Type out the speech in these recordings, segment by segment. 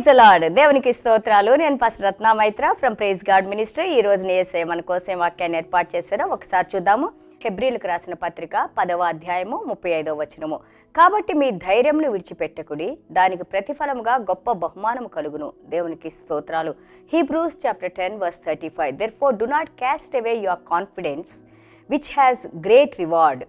Praise అలాడ్ దేవునికి స్తోత్రాలు. నేను first Ratna Maitri from praise God minister ఈ రోజు నేసే మన కోసం వాక్యాన్ని ఏర్పాటు చేశారో ఒకసారి చూద్దాము. హెబ్రిలకు రాసిన పత్రిక పదవ అధ్యాయము ముప్పై ఐదవ వచనము. కాబట్టి మీ ధైర్యంను విడిచిపెట్టకుడి దానికి ప్రతిఫలముగా గొప్ప బహుమానము కలుగును. దేవునికి స్తోత్రాలు. Hebrews chapter ten verse thirty five therefore do not cast away your confidence which has great reward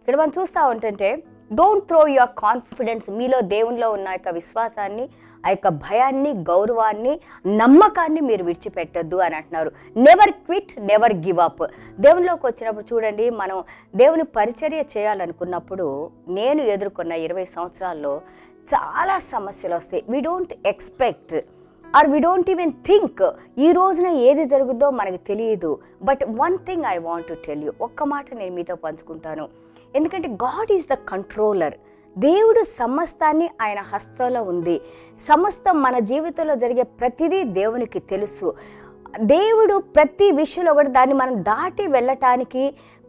ఇక్కడ మనం చూస్తూ ఉంటుంటే డోంట్ త్రో యువర్ కాన్ఫిడెన్స్ మీలో దేవునిలో ఉన్న యొక్క విశ్వాసాన్ని ఆ యొక్క భయాన్ని గౌరవాన్ని నమ్మకాన్ని మీరు విడిచిపెట్టొద్దు అని అంటున్నారు. Never quit never give up దేవునిలోకి వచ్చినప్పుడు చూడండి మనం దేవుని పరిచర్య చేయాలనుకున్నప్పుడు నేను ఎదుర్కొన్న ఇరవై సంవత్సరాల్లో చాలా సమస్యలు వస్తాయి. We don't expect or we don't even think ఈ రోజున ఏది జరుగుద్దో మనకు తెలియదు. But one thing I want to tell you ఒక్క మాట నేను మీతో పంచుకుంటాను. ఎందుకంటే గాడ్ ఈజ్ ద కంట్రోలర్ దేవుడు సమస్తాన్ని ఆయన హస్తంలో ఉంది. సమస్తం మన జీవితంలో జరిగే ప్రతిదీ దేవునికి తెలుసు. దేవుడు ప్రతి విషయంలో కూడా దాన్ని మనం దాటి వెళ్ళటానికి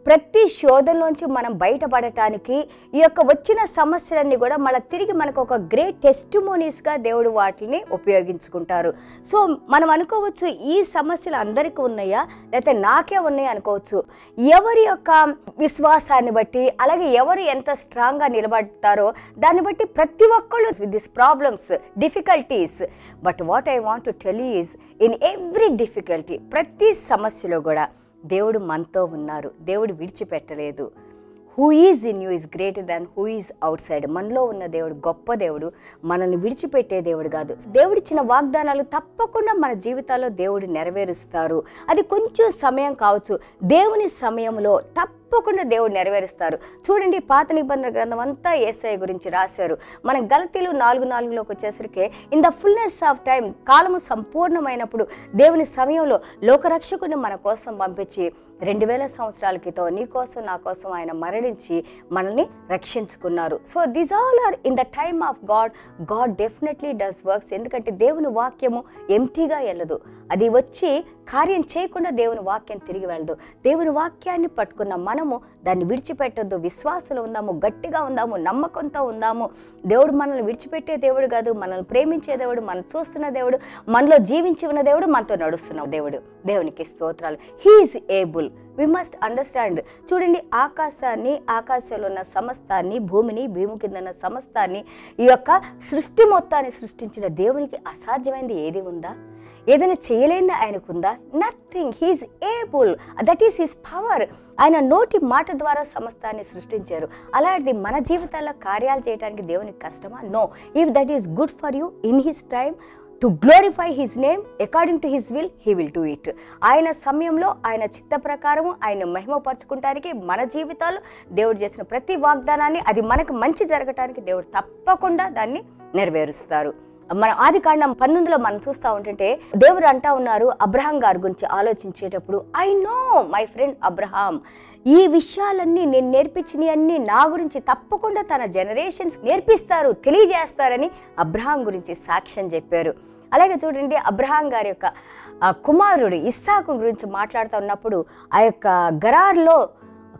ప్రతి శోధనలోంచి మనం బయటపడటానికి ఈ యొక్క వచ్చిన సమస్యలన్నీ కూడా మళ్ళీ తిరిగి మనకు ఒక గ్రేట్ టెస్టిమోనీస్గా దేవుడు వాటిని ఉపయోగించుకుంటారు. సో మనం అనుకోవచ్చు ఈ సమస్యలు అందరికీ ఉన్నాయా? లేకపోతే నాకే ఉన్నాయి అనుకోవచ్చు. ఎవరి యొక్క విశ్వాసాన్ని బట్టి అలాగే ఎవరు ఎంత స్ట్రాంగ్గా నిలబడతారో దాన్ని బట్టి ప్రతి ఒక్కళ్ళు with this problems difficulties but what I want to tell is in every difficulty ప్రతి సమస్యలో కూడా దేవుడు మనతో ఉన్నారు. దేవుడు విడిచిపెట్టలేదు. Who is in you is greater than who is outside మనలో ఉన్న దేవుడు గొప్ప దేవుడు మనల్ని విడిచిపెట్టే దేవుడు కాదు. దేవుడిచ్చిన వాగ్దానాలు తప్పకుండా మన జీవితాల్లో దేవుడు నెరవేరుస్తారు. అది కొంచెం సమయం కావచ్చు. దేవుని సమయంలో తప్ప తప్పకుండా దేవుడు నెరవేరుస్తారు. చూడండి పాత నిబంధన గ్రంథం అంతా ఏసఐ గురించి రాశారు. మన గలతీలు నాలుగు నాలుగులోకి వచ్చేసరికి in the fullness of time కాలము సంపూర్ణమైనప్పుడు దేవుని సమయంలో లోకరక్షకుని మన కోసం పంపించి రెండు వేల సంవత్సరాల క్రితం నీ కోసం నా కోసం ఆయన మరణించి మనల్ని రక్షించుకున్నారు. So this all are in the time of God God definitely does works ఎందుకంటే దేవుని వాక్యము ఎంటీగా వెళ్ళదు. అది వచ్చి కార్యం చేయకుండా దేవుని వాక్యం తిరిగి వెళ్ళదు. దేవుని వాక్యాన్ని పట్టుకున్న మన మనము దాన్ని విడిచిపెట్టద్దు. విశ్వాసంలో ఉందాము గట్టిగా ఉందాము నమ్మకంతో ఉందాము దేవుడు మనల్ని విడిచిపెట్టే దేవుడు కాదు మనల్ని ప్రేమించే దేవుడు మనం చూస్తున్న దేవుడు మనలో జీవించి ఉన్న దేవుడు మనతో నడుస్తున్న దేవుడు. దేవునికి స్తోత్రాలు. He is able we must understand చూడండి ఆకాశాన్ని ఆకాశంలో ఉన్న సమస్తాన్ని భూమిని భూమి కింద ఉన్న సమస్తాన్ని ఈ యొక్క సృష్టి మొత్తాన్ని సృష్టించిన దేవునికి అసాధ్యమైనది ఏది ఉందా? ఏదైనా చేయలేనిది ఆయనకుందా? Nothing he is able that is his power ఆయన నోటి మాట ద్వారా సమస్తాన్ని సృష్టించారు. అలాంటిది మన జీవితాల్లో కార్యాలు చేయడానికి దేవునికి కష్టమా? No if that is good for you in his time to glorify his name according to his will he will do it ఆయన సమయంలో ఆయన చిత్త ప్రకారము ఆయన మహిమపరచుకుంటానికి మన జీవితాలు దేవుడు చేసిన ప్రతి వాగ్దానాన్ని అది మనకు మంచి జరగటానికి దేవుడు తప్పకుండా దాన్ని నెరవేరుస్తారు. మన ఆది కాండం పంతొమ్మిదిలో మనం చూస్తూ ఉంటుంటే దేవుడు అంటా ఉన్నారు అబ్రహాం గారి గురించి ఆలోచించేటప్పుడు I know my friend Abraham ఈ విషయాలన్నీ నేను నేర్పించినవన్నీ నా గురించి తప్పకుండా తన జనరేషన్స్ నేర్పిస్తారు తెలియజేస్తారని అబ్రహాం గురించి సాక్ష్యం చెప్పారు. అలాగే చూడండి అబ్రహాం గారి యొక్క కుమారుడు ఇస్సాకు గురించి మాట్లాడుతూ ఉన్నప్పుడు ఆ యొక్క గరార్లో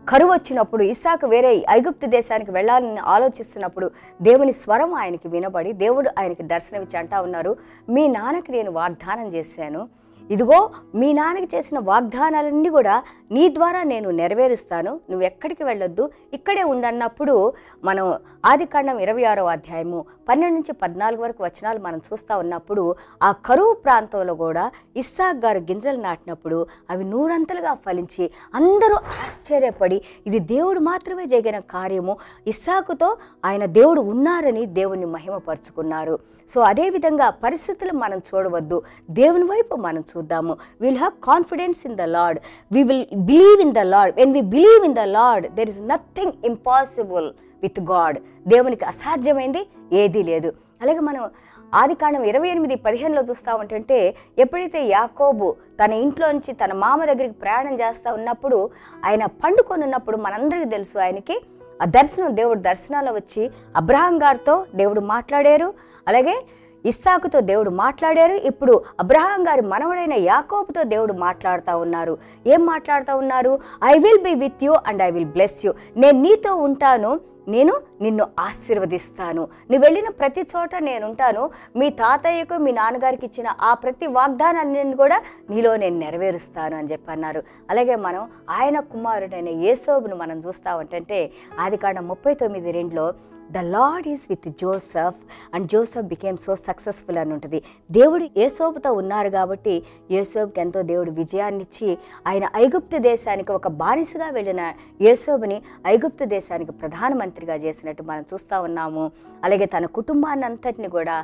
కరువు వచ్చినప్పుడు ఇస్సాకు వేరే ఐగుప్తు దేశానికి వెళ్ళాలని ఆలోచిస్తున్నప్పుడు దేవుని స్వరం ఆయనకి వినబడి దేవుడు ఆయనకి దర్శనమిచ్చి అంటా ఉన్నారు మీ నాన్నకి నేను వాగ్దానం చేశాను ఇదిగో మీ నాన్నకి చేసిన వాగ్దానాలన్నీ కూడా నీ ద్వారా నేను నెరవేరుస్తాను. నువ్వు ఎక్కడికి వెళ్ళొద్దు. ఇక్కడే ఉండన్నప్పుడు మనం ఆది కాండం ఇరవై ఆరో అధ్యాయము పన్నెండు నుంచి పద్నాలుగు వరకు వచనాలు మనం చూస్తూ ఉన్నప్పుడు ఆ కరువు ప్రాంతంలో కూడా ఇస్సాక్ గారు గింజలు నాటినప్పుడు అవి నూరంతలుగా ఫలించి అందరూ ఆశ్చర్యపడి ఇది దేవుడు మాత్రమే జరిగిన కార్యము. ఇస్సాకుతో ఆయన దేవుడు ఉన్నారని దేవుని మహిమపరుచుకున్నారు. సో అదేవిధంగా పరిస్థితులు మనం చూడవద్దు. దేవుని వైపు మనం చూద్దాము. Will have confidence in the Lord we will believe in the Lord when we believe in the Lord there is nothing impossible with God దేవునికి అసాధ్యమైంది ఏదీ లేదు. అలాగే మనం ఆది కాండం ఇరవై ఎనిమిది పదిహేనులో చూస్తూ ఉంటుంటే ఎప్పుడైతే యాకోబు తన ఇంట్లో నుంచి తన మామ దగ్గరికి ప్రయాణం చేస్తూ ఉన్నప్పుడు ఆయన పండుకొని ఉన్నప్పుడు మనందరికీ తెలుసు ఆయనకి ఆ దర్శనం దేవుడు దర్శనాలు వచ్చి అబ్రహాం గారితో దేవుడు మాట్లాడారు. అలాగే ఇస్సాకుతో దేవుడు మాట్లాడారు. ఇప్పుడు అబ్రహాం గారి మనవడైన యాకోబుతో దేవుడు మాట్లాడుతూ ఉన్నారు. ఏం మాట్లాడుతూ ఉన్నారు? I will be with you and I will bless you నేను నీతో ఉంటాను. నేను నిన్ను ఆశీర్వదిస్తాను. నువ్వు వెళ్ళిన ప్రతి చోట నేనుంటాను. మీ తాతయ్యకు మీ నాన్నగారికి ఇచ్చిన ఆ ప్రతి వాగ్దానాన్ని కూడా నీలో నేను నెరవేరుస్తాను అని చెప్పి అన్నారు. అలాగే మనం ఆయన కుమారుడైన యేసోబును మనం చూస్తా ఉంటే ఆది కాండ ముప్పై తొమ్మిది రెండులో the Lord is with Joseph and Joseph became so successful అని ఉంటుంది. దేవుడు ఏసోబుతో ఉన్నారు కాబట్టి ఏసోబుకి ఎంతో దేవుడు విజయాన్నిచ్చి ఆయన ఐగుప్తు దేశానికి ఒక బానిసగా వెళ్ళిన ఏసోబుని ఐగుప్తు దేశానికి ప్రధానమంత్రిగా ఆశీర్వదించినట్టు మనం చూస్తూ ఉన్నాము. అలాగే తన కుటుంబాన్ని అంతటిని కూడా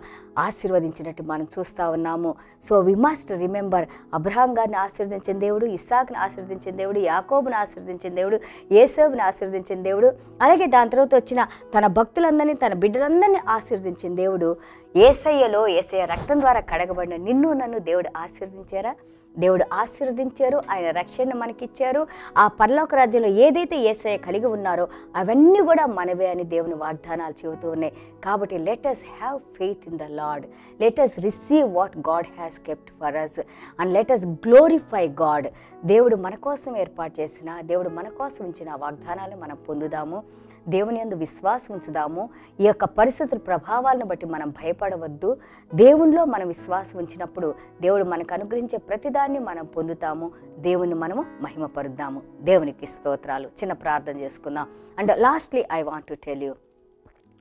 ఆశీర్వదించినట్టు మనం చూస్తూ ఉన్నాము. So we must remember Abraham గారిని ఆశీర్వదించిన దేవుడు ఇస్సాక్ని ఆశీర్వదించిన దేవుడు యాకోబుని ఆశీర్వదించిన దేవుడు ఏసోబుని ఆశీర్వదించిన దేవుడు అలాగే దాని తర్వాత వచ్చిన తన భక్తులందరినీ తన బిడ్డలందరినీ ఆశీర్వదించిన దేవుడు ఏసయ్యలో ఏసయ్య రక్తం ద్వారా కడగబడిన నిన్ను నన్ను దేవుడు ఆశీర్వదించారా? దేవుడు ఆశీర్వదించారు ఆయన రక్షణ మనకిచ్చారు. ఆ పరలోక రాజ్యంలో ఏదైతే ఏసయ్య కలిగి ఉన్నారో అవన్నీ కూడా మనవే అని దేవుని వాగ్దానాలు చెబుతూ ఉన్నాయి. కాబట్టి let us have faith in the Lord let us us receive what God has kept for us and let us us glorify God దేవుడు మన కోసం ఏర్పాటు చేసిన దేవుడు మన కోసం ఉంచిన వాగ్దానాలు మనం పొందుదాము. దేవుని యందు విశ్వాసం ఉంచుదాము. ఈ యొక్క పరిస్థితుల ప్రభావాలను బట్టి మనం భయపడవద్దు. దేవునిలో మనం విశ్వాసం ఉంచినప్పుడు దేవుడు మనకు అనుగ్రహించే ప్రతిదాన్ని మనం పొందుతాము. దేవుని మనము మహిమపరుద్దాము. దేవునికి స్తోత్రాలు. చిన్న ప్రార్థన చేసుకుందాం. And lastly I want to tell you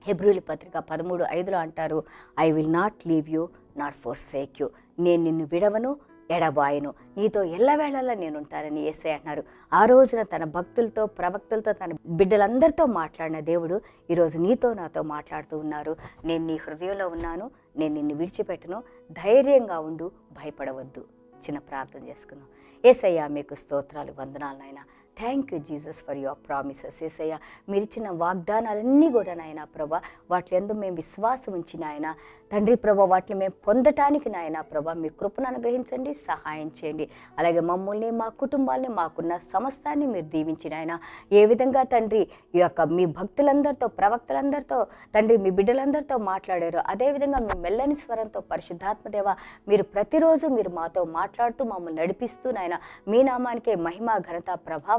హెబ్రూలి పత్రిక పదమూడు ఐదులో అంటారు I will not leave you not forsake you నేను నిన్ను విడవను ఎడబాయను నీతో ఎల్లవేళలా నేను ఉంటానని ఏసే అంటున్నారు. ఆ రోజున తన భక్తులతో ప్రవక్తులతో తన బిడ్డలందరితో మాట్లాడిన దేవుడు ఈరోజు నీతో నాతో మాట్లాడుతూ ఉన్నారు. నేను నీ హృదయంలో ఉన్నాను నేను నిన్ను విడిచిపెట్టను ధైర్యంగా ఉండు భయపడవద్దు. చిన్న ప్రార్థన చేసుకుందాం. ఏసయ్యా మీకు స్తోత్రాలు వందనాలు నాయన. Thank you Jesus for your promises Yesayya. మీరు ఇచ్చిన వాగ్దానాలన్నీ కూడా నాయన ప్రభా వాటి ఎందు మేము విశ్వాసం ఉంచి నాయన. తండ్రి ప్రభా వాటిని మేము పొందటానికి నాయన ప్రభా మీ కృపను అనుగ్రహించండి సహాయం చేయండి. అలాగే మమ్మల్ని మా కుటుంబాల్ని మాకున్న సమస్తాన్ని మీరు దీవించిన ఆయన ఏ విధంగా తండ్రి ఈ యొక్క మీ భక్తులందరితో ప్రవక్తలందరితో తండ్రి మీ బిడ్డలందరితో మాట్లాడారు అదేవిధంగా మీ మెల్లని స్వరంతో పరిశుద్ధాత్మదేవ మీరు ప్రతిరోజు మీరు మాతో మాట్లాడుతూ మమ్మల్ని నడిపిస్తూ నాయన మీ నామానికే మహిమ ఘనత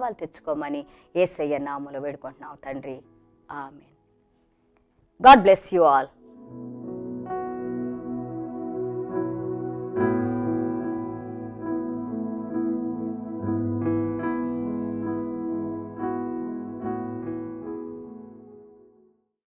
ప్రభావాలు తెచ్చుకోమని ఏసయ్య నామములో వేడుకుంటున్నావు తండ్రి. ఆమె గాడ్ బ్లెస్ యూ ఆల్.